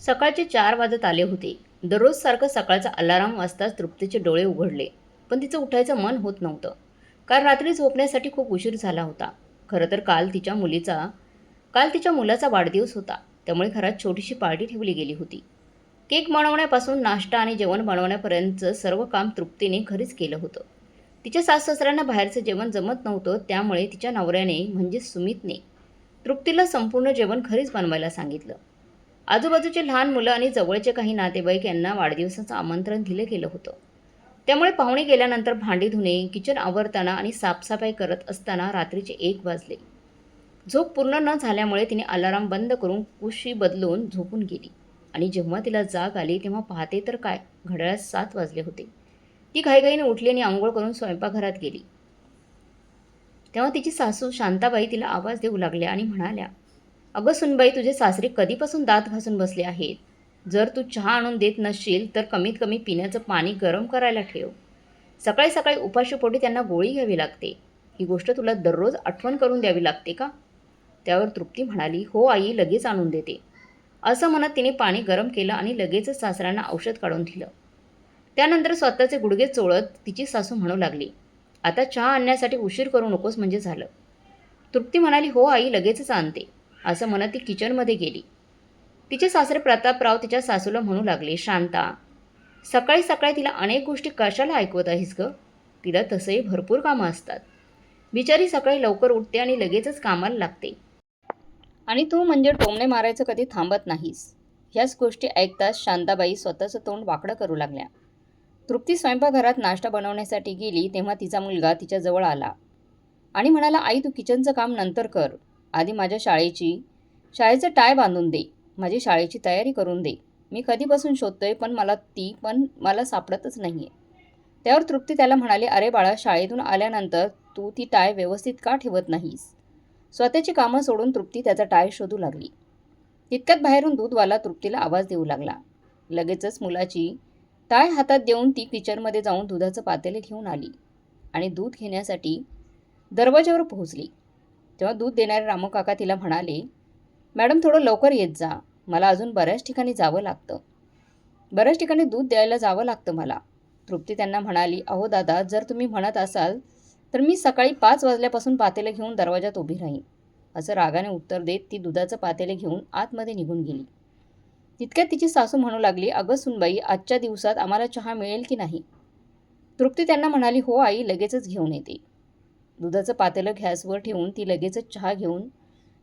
सकाळचे चार वाजत आले होते. दररोज सारखं सकाळचा अलाराम वाजताच तृप्तीचे डोळे उघडले पण तिचं उठायचं मन होत नव्हतं. काल रात्री झोपण्यासाठी खूप उशीर झाला होता. खरं तर काल तिच्या मुलीचा काल तिच्या मुलाचा वाढदिवस होता त्यामुळे घरात छोटीशी पार्टी ठेवली गेली होती. केक बनवण्यापासून नाश्ता आणि जेवण बनवण्यापर्यंतचं सर्व काम तृप्तीने घरीच केलं होतं. तिच्या साससासऱ्यांना बाहेरचं जेवण जमत नव्हतं त्यामुळे तिच्या नवऱ्याने म्हणजे सुमितने तृप्तीला संपूर्ण जेवण घरीच बनवायला सांगितलं. आजूबाजूचे लहान मुलं आणि जवळचे काही नातेवाईक यांना वाढदिवसाचं आमंत्रण दिलं गेलं होतं. त्यामुळे पाहुणे गेल्यानंतर भांडी धुणे किचन आवरताना आणि साफसफाई करत असताना रात्रीचे एक वाजले. झोप पूर्ण न झाल्यामुळे तिने अलाराम बंद करून कुशी बदलून झोपून गेली. आणि जेव्हा तिला जाग आली तेव्हा पाहते तर काय? घड्याळात सात वाजले होते. ती घाईघाईने उठली आणि आंघोळ करून स्वयंपाकघरात गेली. तेव्हा तिची सासू शांताबाई तिला आवाज देऊ लागल्या आणि म्हणाल्या अगं सुनबाई तुझे सासरे कधीपासून दात घासून बसले आहेत? जर तू चहा आणून देत नसशील तर कमीत कमी पिण्याचं पाणी गरम करायला ठेव. सकाळी सकाळी उपाशीपोटी त्यांना गोळी घ्यावी लागते. ही गोष्ट तुला दररोज आठवण करून द्यावी लागते का? त्यावर तृप्ती म्हणाली हो आई लगेच आणून देते. असं म्हणत तिने पाणी गरम केलं आणि लगेचच सासऱ्यांना औषध काढून दिलं. त्यानंतर स्वतःचे गुडघे चोळत तिची सासू म्हणू लागली आता चहा आणण्यासाठी उशीर करू नकोस म्हणजे झालं. तृप्ती म्हणाली हो आई लगेचच आणते. असं म्हणत ती किचनमध्ये गेली. तिचे सासरे प्रतापराव तिच्या सासूला म्हणू लागले शांता सकाळी सकाळी तिला अनेक गोष्टी कशाला ऐकवत आहेस गं? तिला तसंही भरपूर कामं असतात. बिचारी सकाळी लवकर उठते आणि लगेचच कामाला लागते. आणि तू म्हणजे टोमणे मारायचं कधी थांबत नाहीस. ह्याच गोष्टी ऐकताच शांताबाई स्वतःचं तोंड वाकडं करू लागल्या. तृप्ती स्वयंपाकघरात नाश्ता बनवण्यासाठी गेली तेव्हा तिचा मुलगा तिच्याजवळ आला. आणि म्हणाला आई तू किचनचं काम नंतर कर. आधी माझ्या शाळेची शाळेचं टाय बांधून दे. माझी शाळेची तयारी करून दे. मी कधीपासून शोधतोय पण मला ती पण मला सापडतच नाही आहे त्यावर तृप्ती त्याला म्हणाली अरे बाळा शाळेतून आल्यानंतर तू ती टाय व्यवस्थित का ठेवत नाहीस? स्वतःची कामं सोडून तृप्ती त्याचा टाय शोधू लागली. तितक्यात बाहेरून दूधवाला तृप्तीला आवाज देऊ लागला. लगेचच मुलाची टाय हातात देऊन ती किचनमध्ये जाऊन दुधाचं पातेले घेऊन आली आणि दूध घेण्यासाठी दरवाजावर पोहोचली. तेव्हा दूध देणारे रामू काका तिला म्हणाले मॅडम थोडं लवकर येत जा. मला अजून बऱ्याच ठिकाणी जावं लागतं. बऱ्याच ठिकाणी दूध द्यायला जावं लागतं मला तृप्ती त्यांना म्हणाली. अहो दादा जर तुम्ही म्हणत असाल तर मी सकाळी पाच वाजल्यापासून पातेले घेऊन दरवाजात उभी राहीन. असं रागाने उत्तर देत ती दुधाचं पातेले घेऊन आतमध्ये निघून गेली. तितक्यात तिची सासू म्हणू लागली अगं सुनबाई आजच्या दिवसात आम्हाला चहा मिळेल की नाही? तृप्ती त्यांना म्हणाली हो आई लगेचच घेऊन येते. दुधाचं पातेलं गॅसवर ठेवून ती लगेचच चहा घेऊन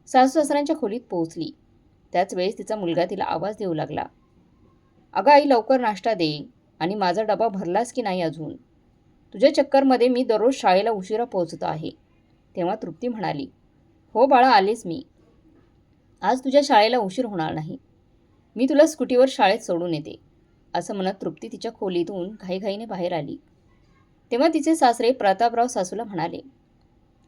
सासू सासऱ्यांच्या खोलीत पोहोचली. त्याच वेळेस तिचा मुलगा तिला आवाज देऊ लागला. अगं आई लवकर नाश्ता दे आणि माझा डबा भरलास की नाही अजून? तुझ्या चक्करमध्ये मी दररोज शाळेला उशिरा पोहोचतो आहे. तेव्हा तृप्ती म्हणाली हो बाळा आलेच मी. आज तुझ्या शाळेला उशीर होणार नाही. मी तुला स्कूटीवर शाळेत सोडून येते. असं म्हणत तृप्ती तिच्या खोलीतून घाईघाईने बाहेर आली. तेव्हा तिचे सासरे प्रतापराव सासूला म्हणाले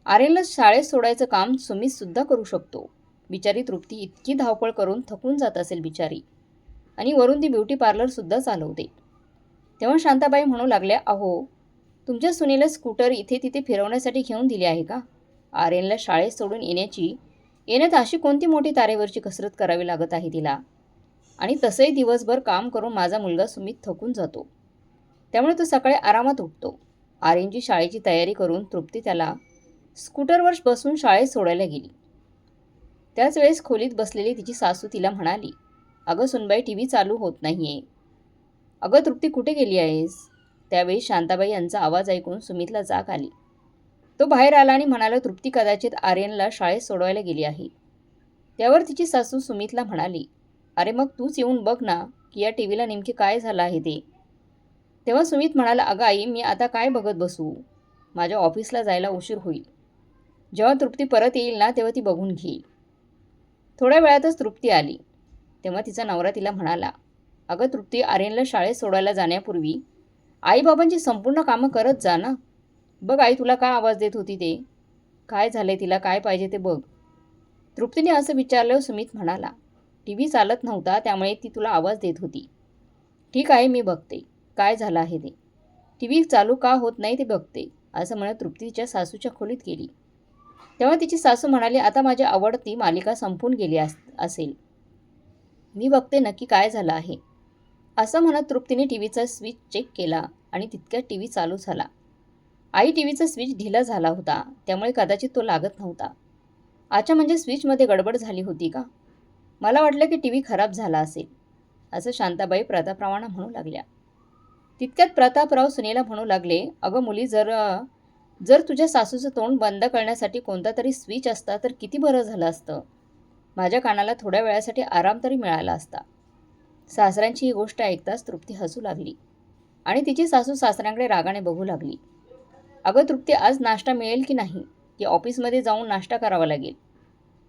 आर्यनला शाळेत सोडायचं काम सुमितसुद्धा करू शकतो. बिचारी तृप्ती इतकी धावपळ करून थकून जात असेल बिचारी. आणि वरून ती ब्युटी पार्लरसुद्धा चालवते. तेव्हा शांताबाई म्हणू लागल्या अहो तुमच्या सुनेला स्कूटर इथे तिथे फिरवण्यासाठी घेऊन दिली आहे का? आर्यनला शाळेत सोडून येण्याची येण्यात अशी कोणती मोठी तारेवरची कसरत करावी लागत आहे तिला? आणि तसंही दिवसभर काम करून माझा मुलगा सुमित थकून जातो. त्यामुळे तो सकाळी आरामात उठतो. आर्यनची शाळेची तयारी करून तृप्ती त्याला स्कूटरवर बसून शाळेत सोडायला गेली. त्याच वेळेस खोलीत बसलेली तिची सासू तिला म्हणाली अगं सुनबाई टी व्ही चालू होत नाही आहे अगं तृप्ती कुठे गेली आहेस? त्यावेळी शांताबाई यांचा आवाज ऐकून सुमितला जाग आली. तो बाहेर आला आणि म्हणाला तृप्ती कदाचित आर्यनला शाळेत सोडवायला गेली आहे. त्यावर तिची सासू सुमितला म्हणाली अरे मग तूच येऊन बघ ना की या टी व्हीला नेमके काय झालं आहे ते. तेव्हा सुमित म्हणाला अगं आई मी आता काय बघत बसू? माझ्या ऑफिसला जायला उशीर होईल. जेव्हा तृप्ती परत येईल ना तेव्हा ती बघून घेईल. थोड्या वेळातच तृप्ती आली. तेव्हा तिचा नवरा तिला म्हणाला अगं तृप्ती आर्यनला शाळेत सोडायला जाण्यापूर्वी आईबाबांची संपूर्ण कामं करत जा ना. बघ आई तुला काय आवाज देत होती ते? काय झाले तिला? काय पाहिजे ते बघ. तृप्तीने असं विचारलं सुमित म्हणाला टी व्ही चालत नव्हता त्यामुळे ती तुला आवाज देत होती. ठीक आहे मी बघते. काय झालं आहे ते? टी व्ही चालू का होत नाही ते बघते असं म्हणत तृप्तीच्या सासूच्या खोलीत गेली. तेव्हा तिची सासू म्हणाली आता माझी आवडती मालिका संपून गेली अस असेल. मी बघते नक्की काय झालं आहे. असं म्हणत तृप्तीने टी व्हीचा स्विच चेक केला आणि तितक्यात टी व्ही चालू झाला. आई टी व्हीचा स्विच ढिला झाला होता त्यामुळे कदाचित तो लागत नव्हता. अच्छा म्हणजे स्विचमध्ये गडबड झाली होती का? मला वाटलं की टी व्ही खराब झाला असेल असं शांताबाई प्रतापरावांना म्हणू लागल्या. तितक्यात प्रतापराव सुनेला म्हणू लागले अगं मुली जर जर तुझ्या सासूचं तोंड बंद करण्यासाठी कोणता तरी स्विच असता तर किती बरं झालं असतं? माझ्या कानाला थोड्या वेळासाठी आराम तरी मिळाला असता. सासऱ्यांची ही गोष्ट ऐकताच तृप्ती हसू लागली आणि तिची सासू सासऱ्यांकडे रागाने बघू लागली. अगं तृप्ती आज नाश्ता मिळेल की नाही? की ऑफिसमध्ये जाऊन नाश्ता करावा लागेल?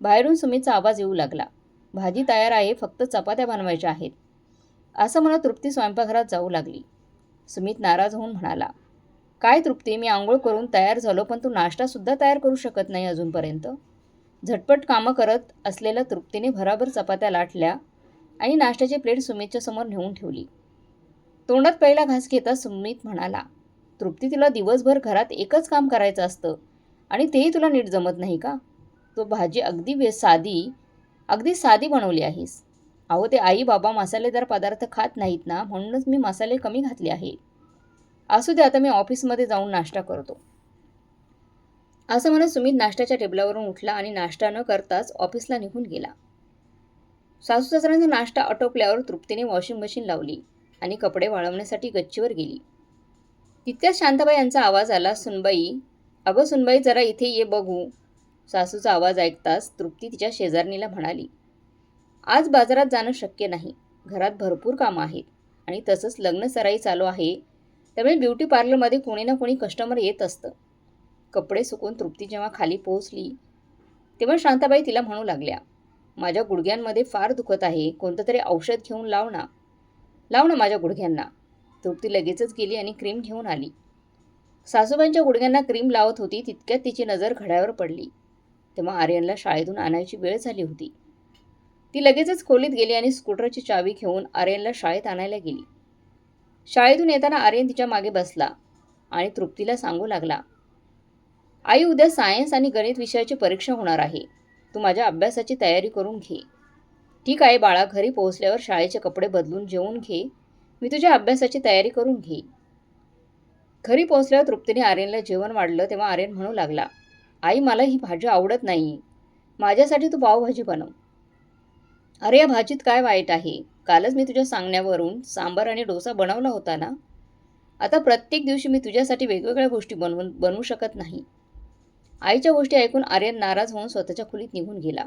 बाहेरून सुमितचा आवाज येऊ लागला. भाजी तयार आहे फक्त चपात्या बनवायच्या आहेत. असं मला तृप्ती स्वयंपाकघरात जाऊ लागली. सुमित नाराज होऊन म्हणाला काय तृप्ती? मी आंघोळ करून तयार झालो पण तू नाश्तासुद्धा तयार करू शकत नाही अजूनपर्यंत. झटपट कामं करत असलेल्या तृप्तीने भराभर चपात्या लाटल्या आणि नाश्त्याची प्लेट सुमितच्या समोर नेऊन ठेवली. तोंडात पहिला घास घेता सुमित म्हणाला तृप्ती तुला दिवसभर घरात एकच काम करायचं असतं आणि तेही तुला नीट जमत नाही का? तो भाजी अगदी वे साधी अगदी साधी बनवली आहेस. अहो ते आई बाबा मसालेदार पदार्थ खात नाहीत ना म्हणूनच मी मसाले कमी घातले आहे असू दे आता मी ऑफिसमध्ये जाऊन नाश्ता करतो. असं म्हणत सुमित नाश्त्याच्या टेबलावरून उठला आणि नाश्ता न करताच ऑफिसला निघून गेला. सासू सासऱ्यांचा नाश्ता आटोपल्यावर तृप्तीने वॉशिंग मशीन लावली आणि कपडे वाळवण्यासाठी गच्चीवर गेली. तितक्याच शांताबाई यांचा आवाज आला सुनबाई अगं सुनबाई जरा इथे ये बघू. सासूचा आवाज ऐकताच तृप्ती तिच्या शेजारणीला म्हणाली आज बाजारात जाणं शक्य नाही. घरात भरपूर कामं आहेत आणि तसंच लग्न सराई चालू आहे. त्यामुळे ब्युटी पार्लरमध्ये कोणी ना कोणी कस्टमर येत असतं. कपडे सुकून तृप्ती जेव्हा खाली पोहोचली तेव्हा शांताबाई तिला म्हणू लागल्या माझ्या गुडघ्यांमध्ये फार दुखत आहे कोणतं तरी औषध घेऊन लाव ना. लाव ना माझ्या गुडघ्यांना. तृप्ती लगेचच गेली आणि क्रीम घेऊन आली. सासूबाईंच्या गुडघ्यांना क्रीम लावत होती तितक्यात तिची नजर घड्यावर पडली. तेव्हा आर्यनला शाळेतून आणायची वेळ झाली होती. ती लगेचच खोलीत गेली आणि स्कूटरची चावी घेऊन आर्यनला शाळेत आणायला गेली. शाळेतून येताना आर्यन तिच्यामागे बसला आणि तृप्तीला सांगू लागला आई उद्या सायन्स आणि गणित विषयाची परीक्षा होणार आहे. तू माझ्या अभ्यासाची तयारी करून घे. ठीक आहे बाळा घरी पोहोचल्यावर शाळेचे कपडे बदलून जेवून घे. मी तुझ्या अभ्यासाची तयारी करून घे. घरी पोहोचल्यावर तृप्तीने आर्यनला जेवण वाढलं तेव्हा आर्यन म्हणू लागला आई मला ही भाजी आवडत नाही. माझ्यासाठी तू पावभाजी बनव. अरे या भाजीत काय वाईट आहे? कालच मी तुझ्या सांगण्यावरून सांबार आणि डोसा बनवला होता ना? आता प्रत्येक दिवशी मी तुझ्यासाठी वेगवेगळ्या गोष्टी बनवून बनवू शकत नाही. आईच्या गोष्टी ऐकून आर्यन नाराज होऊन स्वतःच्या खोलीत निघून गेला.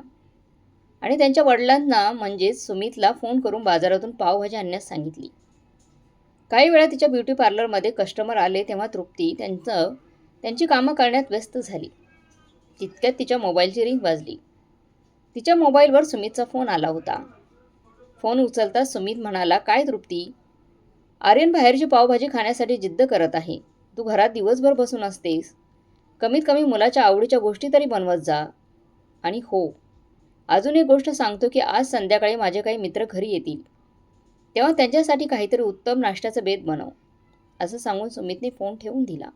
आणि त्यांच्या वडिलांना म्हणजेच सुमितला फोन करून बाजारातून पावभाजी आणण्यास सांगितली. काही वेळा तिच्या ब्युटी पार्लरमध्ये कस्टमर आले तेव्हा तृप्ती त्यांचं त्यांची कामं करण्यात व्यस्त झाली. तितक्यात तिच्या मोबाईलची रिंग वाजली. तिच्या मोबाईलवर सुमितचा फोन आला होता. फोन उचलता सुमित म्हणाला काय तृप्ती? आर्यन बाहेरची पावभाजी खाण्यासाठी जिद्द करत आहे. तू घरात दिवसभर बसून असतेस. कमीत कमी मुलाच्या आवडीच्या गोष्टी तरी बनवत जा. आणि हो. अजून एक गोष्ट सांगतो की आज संध्याकाळी माझे काही मित्र घरी येतील. तेव्हा त्यांच्यासाठी काहीतरी उत्तम नाश्त्याचं बेत बनव. असं सांगून सुमितने फोन ठेवून दिला.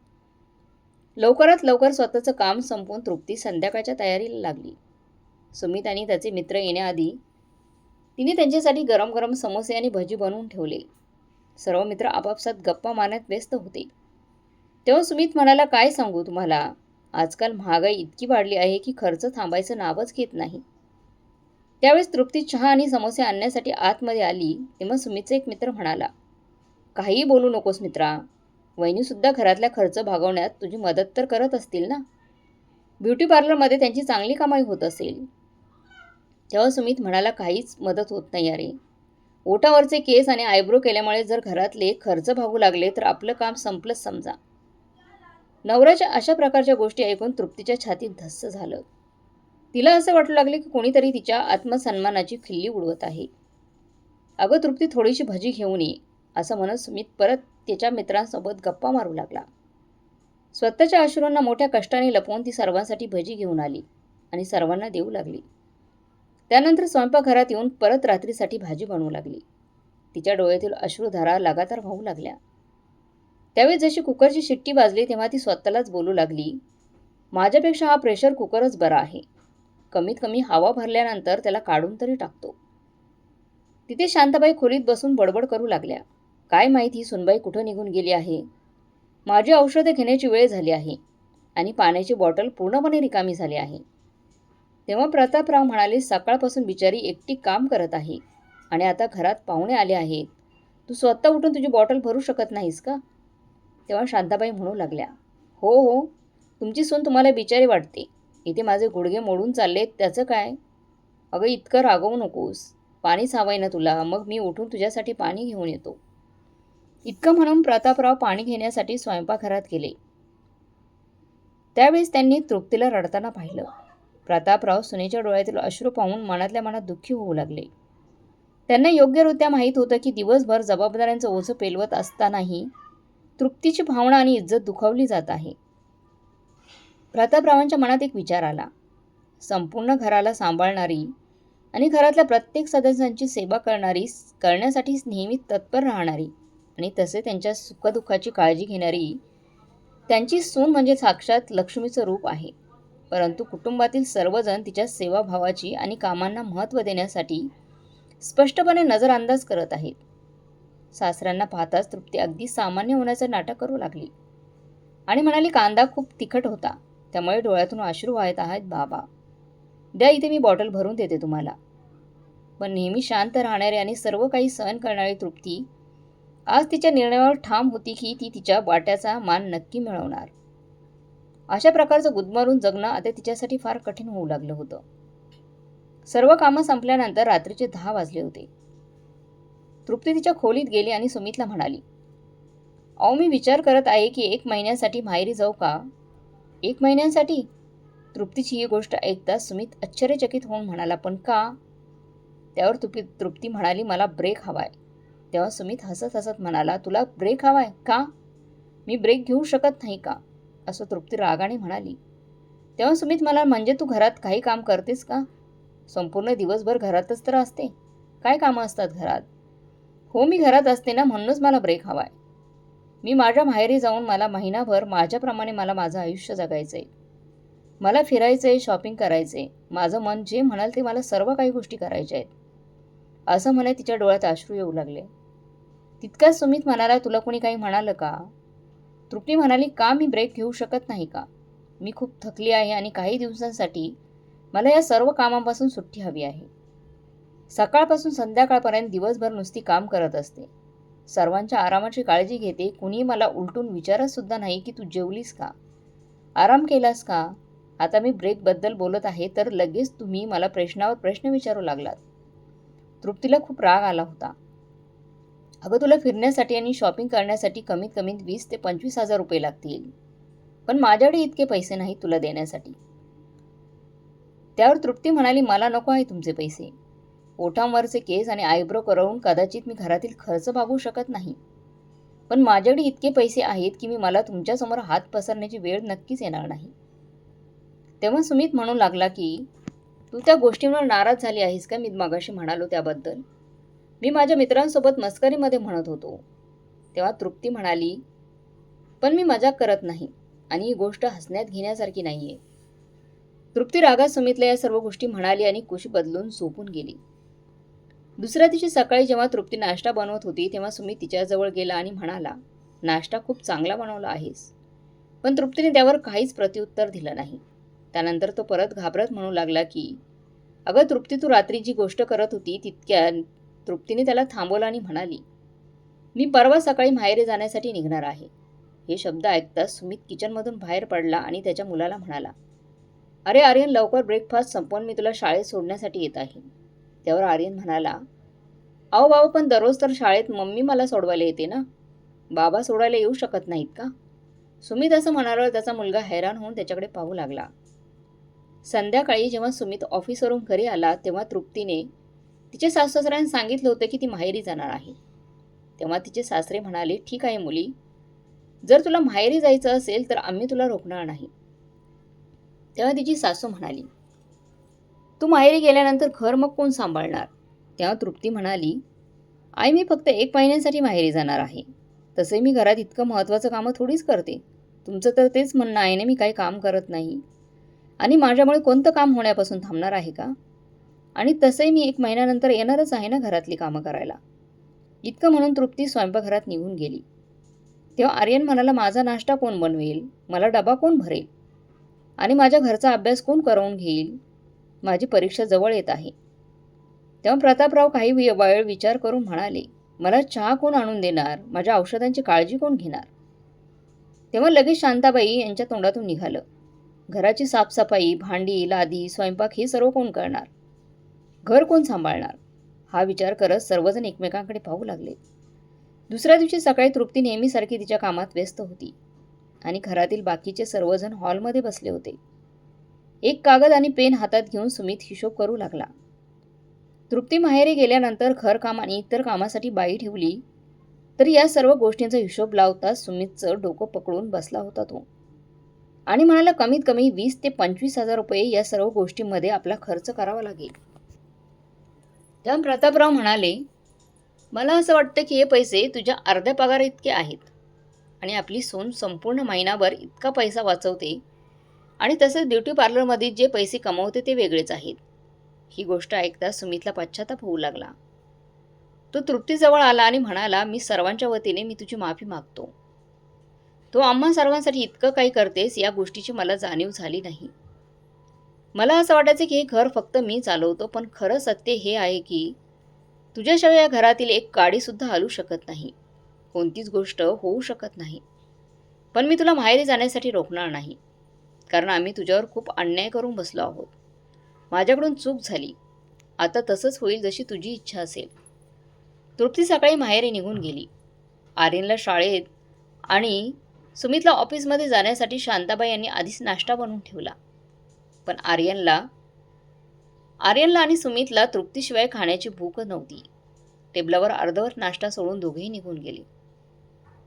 लवकरात लवकर स्वतःचं काम संपवून तृप्ती संध्याकाळच्या तयारीला लागली. सुमित आणि त्याचे मित्र येण्याआधी तिने त्यांच्यासाठी गरम गरम समोसे आणि भजी बनवून ठेवले. सर्व मित्र आपापसात गप्पा मारण्यात व्यस्त होते. तेव्हा सुमित म्हणाला काय सांगू तुम्हाला? आजकाल महागाई इतकी वाढली आहे की खर्च थांबायचं नावच घेत नाही. त्यावेळेस तृप्ती चहा आणि समोसे आणण्यासाठी आतमध्ये आली तेव्हा सुमितचा एक मित्र म्हणाला काहीही बोलू नकोस मित्रा. वहिनीसुद्धा घरातला खर्च भागवण्यात तुझी मदत तर करत असतील ना? ब्युटी पार्लरमध्ये त्यांची चांगली कमाई होत असेल. तेव्हा सुमित म्हणाला काहीच मदत होत नाही अरे. ओठावरचे केस आणि आयब्रो केल्यामुळे जर घरातले खर्च भागू लागले तर आपलं काम संपलंच समजा. नवऱ्याच्या अशा प्रकारच्या गोष्टी ऐकून तृप्तीच्या छातीत धस्स झालं. तिला असं वाटू लागले की कोणीतरी तिच्या आत्मसन्मानाची खिल्ली उडवत आहे. अगं तृप्ती थोडीशी भजी घेऊन ये असं म्हणत सुमित परत त्याच्या मित्रांसोबत गप्पा मारू लागला. स्वतःच्या अश्रूंना मोठ्या कष्टाने लपवून ती सर्वांसाठी भजी घेऊन आली आणि सर्वांना देऊ लागली. त्यानंतर स्वयंपाकघरात येऊन परत रात्रीसाठी भाजी बनवू लागली. तिच्या डोळ्यातील अश्रुधारा लगातार वाहू लागल्या. त्यावेळी जशी कुकरची शिट्टी वाजली तेव्हा ती स्वतःलाच बोलू लागली माझ्यापेक्षा हा प्रेशर कुकरच बरा आहे. कमीत कमी हवा भरल्यानंतर त्याला काढून तरी टाकतो. तिथे शांताबाई खोलीत बसून बडबड करू लागल्या. काय माहिती सुनबाई कुठं निघून गेली आहे? माझी औषधं घेण्याची वेळ झाली आहे आणि पाण्याची बॉटल पूर्णपणे रिकामी झाली आहे. तेव्हा प्रतापराव म्हणाले सकाळपासून बिचारी एकटी काम करत आहे आणि आता घरात पाहुणे आले आहेत. तू स्वतः उठून तुझी बॉटल भरू शकत नाहीस का? तेव्हा शांताबाई म्हणू लागल्या हो हो तुमची सून तुम्हाला बिचारी वाटते. इथे माझे गुडघे मोडून चाललेत त्याचं काय? अगं इतकं रागवू नकोस. पाणीच हवंय ना तुला. मग मी उठून तुझ्यासाठी पाणी घेऊन येतो. इतकं म्हणून प्रतापराव पाणी घेण्यासाठी स्वयंपाकघरात गेले. त्यावेळेस त्यांनी तृप्तीला रडताना पाहिलं. प्रतापराव सुनेच्या डोळ्यातील अश्रू पाहून मनातल्या मनात दुःखी होऊ लागले. त्यांना योग्यरित्या माहीत होतं की दिवसभर जबाबदाऱ्यांचं ओझं पेलवत असतानाही तृप्तीची भावना आणि इज्जत दुखावली जात आहे. प्रतापरावांच्या मनात एक विचार आला. संपूर्ण घराला सांभाळणारी आणि घरातल्या प्रत्येक सदस्यांची सेवा करणारी करण्यासाठी नेहमी तत्पर राहणारी आणि तसे त्यांच्या सुखदुःखाची काळजी घेणारी त्यांची सून म्हणजे साक्षात लक्ष्मीचं रूप आहे. परंतु कुटुंबातील सर्वजण तिच्या सेवाभावाची आणि कामांना महत्त्व देण्यासाठी स्पष्टपणे नजरअंदाज करत आहेत. सासऱ्यांना पाहताच तृप्ती अगदी सामान्य होण्याचं नाटक करू लागली. आणि म्हणाली कांदा खूप तिखट होता त्यामुळे डोळ्यातून अश्रू वाहत आहेत बाबा. द्या इथे मी बॉटल भरून देते तुम्हाला. पण नेहमी शांत राहणारी आणि सर्व काही सहन करणारी तृप्ती आज तिच्या निर्णयावर ठाम होती की ती तिच्या वाट्याचा मान नक्की मिळवणार. अशा प्रकारचं गुदमरून जगणं आता तिच्यासाठी फार कठीण होऊ लागलं होतं. सर्व कामं संपल्यानंतर रात्रीचे दहा वाजले होते. तृप्ती तिच्या खोलीत गेली आणि सुमितला म्हणाली अहो मी विचार करत आहे की एक महिन्यासाठी माहेरी जाऊ का? एक महिन्यांसाठी? तृप्तीची ही गोष्ट ऐकता सुमित आश्चर्यचकित होऊन म्हणाला पण का? त्यावर तृप्ती तृप्ती म्हणाली मला ब्रेक हवाय. तेव्हा सुमित हसत हसत म्हणाला तुला ब्रेक हवाय का? मी ब्रेक घेऊ शकत नाही का? असं तृप्ती रागाने म्हणाली. तेव्हा सुमित मला म्हणजे तू घरात काही काम करतेस का? संपूर्ण दिवसभर घरातच तर असते. काय कामं असतात घरात? हो मी घरात असते ना म्हणूनच मला ब्रेक हवा आहे मी माझ्या माहेरी जाऊन मला महिनाभर माझ्याप्रमाणे मला माझं आयुष्य जगायचं आहे मला फिरायचं आहे शॉपिंग करायचं आहे माझं मन जे म्हणाल ते मला सर्व काही गोष्टी करायच्या आहेत. असं म्हणत तिच्या डोळ्यात अश्रू येऊ लागले. तितकाच सुमित म्हणाला तुला कोणी काही म्हणालं का? तृप्ती म्हणाली का मी ब्रेक घेऊ शकत नाही का? मी खूप थकली आहे आणि काही दिवसांसाठी मला या सर्व कामांपासून सुट्टी हवी आहे. सकाळपासून संध्याकाळपर्यंत दिवसभर नुसती काम करत असते. सर्वांच्या आरामाची काळजी घेते. कुणी मला उलटून विचारतसुद्धा नाही की तू जेवलीस का? आराम केलास का? आता मी ब्रेकबद्दल बोलत आहे तर लगेच तुम्ही मला प्रश्नावर प्रश्न विचारू लागलात. तृप्तीला खूप राग आला होता. अगं तुला फिरण्यासाठी आणि शॉपिंग करण्यासाठी कमीत कमी वीस ते पंचवीस हजार रुपये लागतील. पण माझ्याकडे इतके पैसे नाही तुला देण्यासाठी. त्यावर तृप्ती म्हणाली मला नको आहे तुमचे पैसे. ओठांवरचे केस आणि आयब्रो करवून कदाचित मी घरातील खर्च भागवू शकत नाही. पण माझ्याकडे इतके पैसे आहेत की मी मला तुमच्यासमोर हात पसरण्याची वेळ नक्कीच येणार नाही. तेव्हा सुमित म्हणू लागला की तू त्या गोष्टींवर नाराज झाली आहेस का? मी मागाशी म्हणालो त्याबद्दल. मी माझ्या मित्रांसोबत मस्करीमध्ये म्हणत होतो. तेव्हा तृप्ती म्हणाली पण मी मजाक करत नाही आणि ही गोष्ट हसण्यात घेण्यासारखी नाही आहे तृप्ती रागात सुमितला या सर्व गोष्टी म्हणाली आणि कुशी बदलून झोपून गेली. दुसऱ्या दिवशी सकाळी जेव्हा तृप्ती नाश्ता बनवत होती तेव्हा सुमित तिच्याजवळ गेला आणि म्हणाला नाश्ता खूप चांगला बनवला आहेस. पण तृप्तीने त्यावर काहीच प्रत्युत्तर दिलं नाही. त्यानंतर तो परत घाबरत म्हणू लागला की अगं तृप्ती तू रात्री जी गोष्ट करत होती तितक्या तृप्तीने त्याला थांबवलं आणि म्हणाली मी परवा सकाळी माहेरी जाण्यासाठी निघणार आहे. हे शब्द ऐकताच सुमित किचनमधून बाहेर पडला आणि त्याच्या मुलाला म्हणाला अरे आर्यन लवकर ब्रेकफास्ट संपवून मी तुला शाळेत सोडण्यासाठी येत आहे. त्यावर आर्यन म्हणाला अहो बाबा पण दररोज तर शाळेत मम्मी मला सोडवायला येते ना? बाबा सोडायला येऊ शकत नाहीत का? सुमित असं म्हणाल्यावर त्याचा मुलगा हैराण होऊन त्याच्याकडे पाहू लागला. संध्याकाळी जेव्हा सुमित ऑफिसवरून घरी आला तेव्हा तृप्तीने तिचे सासऱ्यांनी सांगितलं होतं की ती माहेरी जाणार आहे. तेव्हा तिचे सासरे म्हणाले ठीक आहे मुली. जर तुला माहेरी जायचं असेल तर आम्ही तुला रोखणार नाही. तेव्हा तिची सासू म्हणाली तू माहेरी गेल्यानंतर घर मग कोण सांभाळणार? तेव्हा तृप्ती म्हणाली आई मी फक्त एक महिन्यांसाठी माहेरी जाणार आहे. तसे मी घरात इतकं महत्त्वाचं कामं थोडीच करते. तुमचं तर तेच म्हणणं आहे ना मी काही काम करत नाही. आणि माझ्यामुळे कोणतं काम होण्यापासून थांबणार आहे का? आणि तसंही मी एक महिन्यानंतर येणारच आहे ना घरातली कामं करायला. इतकं म्हणून तृप्ती स्वयंपाकघरात निघून गेली. तेव्हा आर्यन म्हणाला माझा नाश्ता कोण बनवेल? मला डबा कोण भरेल? आणि माझ्या घरचा अभ्यास कोण करवून घेईल? माझी परीक्षा जवळ येत आहे. तेव्हा प्रतापराव काही वेळ विचार करून म्हणाले मला चहा कोण आणून देणार? माझ्या औषधांची काळजी कोण घेणार? तेव्हा लगेच शांताबाई यांच्या तोंडातून निघालं. घराची साफसफाई भांडी लादी स्वयंपाक हे सर्व कोण करणार? घर कोण सांभाळणार? हा विचार करत सर्वजण एकमेकांकडे पाहू लागले. दुसऱ्या दिवशी सकाळी तृप्ती नेहमीसारखी तिच्या कामात व्यस्त होती आणि घरातील बाकीचे सर्वजण हॉलमध्ये बसले होते. एक कागद आणि पेन हातात घेऊन सुमित हिशोब करू लागला. तृप्ती माहेरी गेल्यानंतर घरकाम आणि इतर कामासाठी बाई ठेवली तर या सर्व गोष्टींचा हिशोब लावताच सुमितचं डोकं पकडून बसला होता तो. आणि म्हणाला कमीत कमी वीस ते पंचवीस हजार रुपये या सर्व गोष्टींमध्ये आपला खर्च करावा लागेल. तेव्हा प्रतापराव म्हणाले मला असं वाटतं की हे पैसे तुझ्या अर्ध्या पगार इतके आहेत आणि आपली सोन संपूर्ण महिनाभर इतका पैसा वाचवते आणि तसेच ब्युटी पार्लरमध्ये जे पैसे कमवते ते वेगळेच आहेत. ही गोष्ट ऐकता सुमितला पश्चाताप होऊ लागला. तो तृप्तीजवळ आला आणि म्हणाला मी सर्वांच्या वतीने मी तुझी माफी मागतो. तो आम्हा सर्वांसाठी इतकं काही करतेस या गोष्टीची मला जाणीव झाली नाही. मला असं वाटायचं की हे घर फक्त मी चालवतो पण खरं सत्य हे आहे की तुझ्याशिवाय या घरातील एक काडीसुद्धा हलू शकत नाही. कोणतीच गोष्ट होऊ शकत नाही. पण मी तुला माहेरी जाण्यासाठी रोखणार नाही. कारण आम्ही तुझ्यावर खूप अन्याय करून बसलो आहोत. माझ्याकडून चूक झाली. आता तसंच होईल जशी तुझी इच्छा असेल. तृप्ती सकाळी माहेरी निघून गेली. आर्यनला शाळेत आणि सुमितला ऑफिसमध्ये जाण्यासाठी शांताबाई यांनी आधीच नाश्ता बनवून ठेवला. पण आर्यनला आर्यनला आणि सुमितला तृप्तीशिवाय खाण्याची भूक नव्हती. टेबलावर अर्धवर नाश्ता सोडून दोघेही निघून गेले.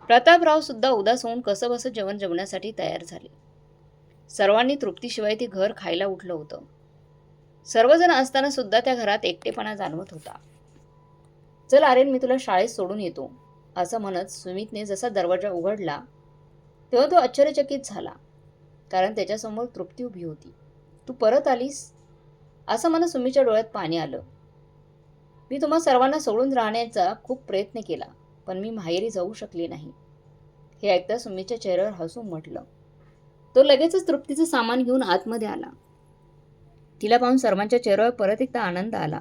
प्रतापराव सुद्धा उदास होऊन कसं बसं जेवण जेवण्यासाठी तयार झाले. सर्वांनी तृप्तीशिवाय ते घर खायला उठलं होतं. सर्वजण असताना सुद्धा त्या घरात एकटेपणा जाणवत होता. चल आर्यन मी तुला शाळेत सोडून येतो असं म्हणत सुमितने जसा दरवाजा उघडला तेव्हा तो आश्चर्यचकित झाला कारण त्याच्यासमोर तृप्ती उभी होती. तू परत आलीस? असं मला सुमीच्या डोळ्यात पाणी आलं. मी तुम्हा सर्वांना सोडून राहण्याचा खूप प्रयत्न केला पण मी माहेरी जाऊ शकले नाही. हे ऐकता सुमीच्या चेहऱ्यावर हसून म्हटलं तो लगेचच तृप्तीचं सामान घेऊन आतमध्ये आला. तिला पाहून सर्वांच्या चेहऱ्यावर परत एकदा आनंद आला.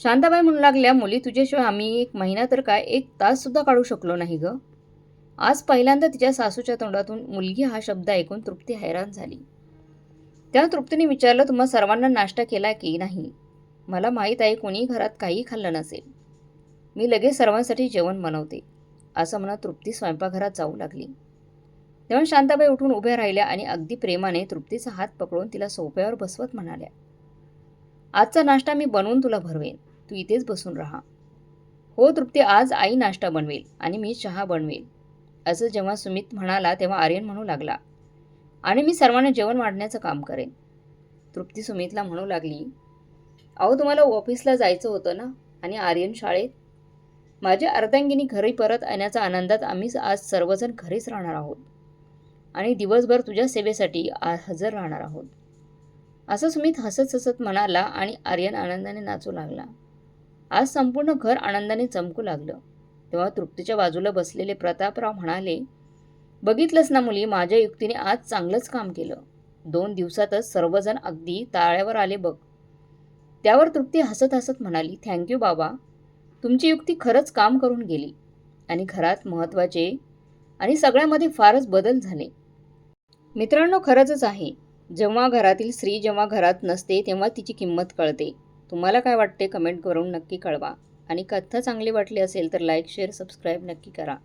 शांताबाई म्हणू लागल्या मुली तुझ्याशिवाय आम्ही एक महिना तर काय एक ताससुद्धा काढू शकलो नाही ग. आज पहिल्यांदा तिच्या सासूच्या तोंडातून मुलगी हा शब्द ऐकून तृप्ती हैराण झाली. त्यानं तृप्तीने विचारलं तुम्हा सर्वांना नाश्ता केला की नाही? मला माहीत आहे कोणी घरात काही खाल्लं नसेल. मी लगेच सर्वांसाठी जेवण बनवते. असं म्हणत तृप्ती स्वयंपाकघरात जाऊ लागली. तेव्हा शांताबाई उठून उभ्या राहिल्या आणि अगदी प्रेमाने तृप्तीचा हात पकडून तिला सोप्यावर बसवत म्हणाल्या आजचा नाश्ता मी बनवून तुला भरवेन. तू इथेच बसून राहा. हो तृप्ती आज आई नाश्ता बनवेल आणि मी चहा बनवेल असं जेव्हा सुमित म्हणाला तेव्हा आर्यन म्हणू लागला आणि मी सर्वांना जेवण वाढण्याचं काम करेन. तृप्ती सुमितला म्हणू लागली अहो तुम्हाला ऑफिसला जायचं होतं ना? आणि आर्यन शाळेत? माझ्या अर्धांगिनी घरी परत येण्याच्या आनंदात आम्ही आज सर्वजण घरीच राहणार आहोत. आणि दिवसभर तुझ्या सेवेसाठी हजर राहणार आहोत. असं सुमित हसत हसत म्हणाला आणि आर्यन आनंदाने नाचू लागला. आज संपूर्ण घर आनंदाने चमकू लागलं. तेव्हा तृप्तीच्या बाजूला बसलेले प्रतापराव म्हणाले बघितलंच ना मुली माझ्या युक्तीने आज चांगलंच काम केलं. दोन दिवसातच सर्वजण अगदी ताळ्यावर आले बघ. त्यावर तृप्ती हसत हसत म्हणाली थँक्यू बाबा. तुमची युक्ती खरंच काम करून गेली. आणि घरात महत्त्वाचे आणि सगळ्यामध्ये फारच बदल झाले. मित्रांनो खरंच आहे. जेव्हा घरातील स्त्री जेव्हा घरात नसते तेव्हा तिची किंमत कळते. तुम्हाला काय वाटते कमेंट करून नक्की कळवा. आणि कथा चांगली वाटली असेल तर लाईक शेअर सबस्क्राईब नक्की करा.